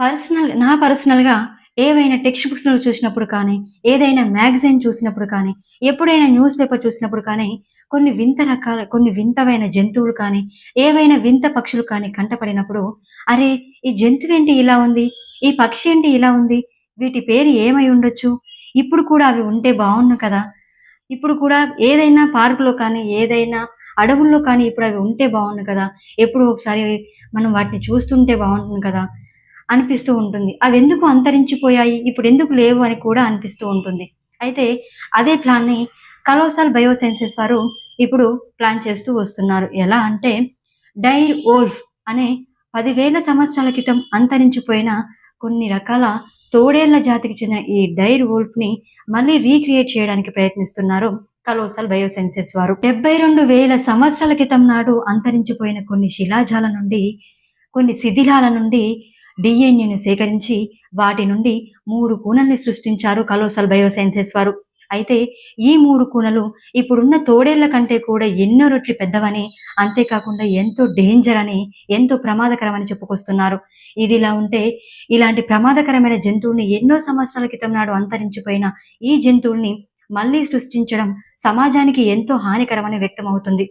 Personal నా పర్సనల్‌గా ఏవైనా టెక్స్ట్ బుక్స్‌లో చూసినప్పుడు కానీ, ఏదైనా మ్యాగజైన్ చూసినప్పుడు కానీ, ఎప్పుడైనా న్యూస్ పేపర్ చూసినప్పుడు కానీ, కొన్ని వింత రకాల కొన్ని వింతమైన జంతువులు కానీ, ఏవైనా వింత పక్షులు కానీ కంటపడినప్పుడు, అరే! ఈ జంతువేంటి ఇలా ఉంది? ఈ పక్షి ఏంటి ఇలా ఉంది? వీటి పేరు ఏమై ఉండొచ్చు? ఇప్పుడు కూడా అవి ఉంటే బాగుండు కదా! ఇప్పుడు కూడా ఏదైనా పార్కులో కానీ, ఏదైనా అడవుల్లో కానీ ఇప్పుడు అవి ఉంటే బాగుండు కదా! ఎప్పుడు ఒకసారి మనం వాటిని చూస్తుంటే బాగుంటుంది కదా! అనిపిస్తూ ఉంటుంది. అవి ఎందుకు అంతరించిపోయాయి? ఇప్పుడు ఎందుకు లేవు అని కూడా అనిపిస్తూ ఉంటుంది. అయితే అదే ప్లాన్‌ని కలోసాల్ బయోసైన్సెస్ వారు ఇప్పుడు ప్లాన్ చేస్తూ వస్తున్నారు. ఎలా అంటే డైర్ ఓల్ఫ్ అనే పదివేల సంవత్సరాల క్రితం అంతరించిపోయిన కొన్ని రకాల తోడేళ్ళ జాతికి చెందిన ఈ డైర్ వోల్ఫ్‌ని మళ్ళీ రీక్రియేట్ చేయడానికి ప్రయత్నిస్తున్నారు కలోసల్ బయోసైన్సెస్ వారు. 72,000 సంవత్సరాల క్రితం నాడు అంతరించిపోయిన కొన్ని శిలాజాల నుండి, కొన్ని శిథిలాల నుండి డిఎన్ఏను సేకరించి వాటి నుండి మూడు కూనల్ని సృష్టించారు కలోసల్ బయోసైన్సెస్ వారు. అయితే ఈ మూడు కూనలు ఇప్పుడున్న తోడేళ్ళ కంటే కూడా ఎన్నో రెట్లు పెద్దవని, అంతేకాకుండా ఎంతో డేంజర్ అని, ఎంతో ప్రమాదకరమని చెప్పుకొస్తున్నారు. ఇదిలా ఉంటే ఇలాంటి ప్రమాదకరమైన జంతువుల్ని ఎన్నో సంవత్సరాల క్రితం నాడు అంతరించిపోయిన ఈ జంతువుల్ని మళ్ళీ సృష్టించడం సమాజానికి ఎంతో హానికరమని వ్యక్తమవుతుంది.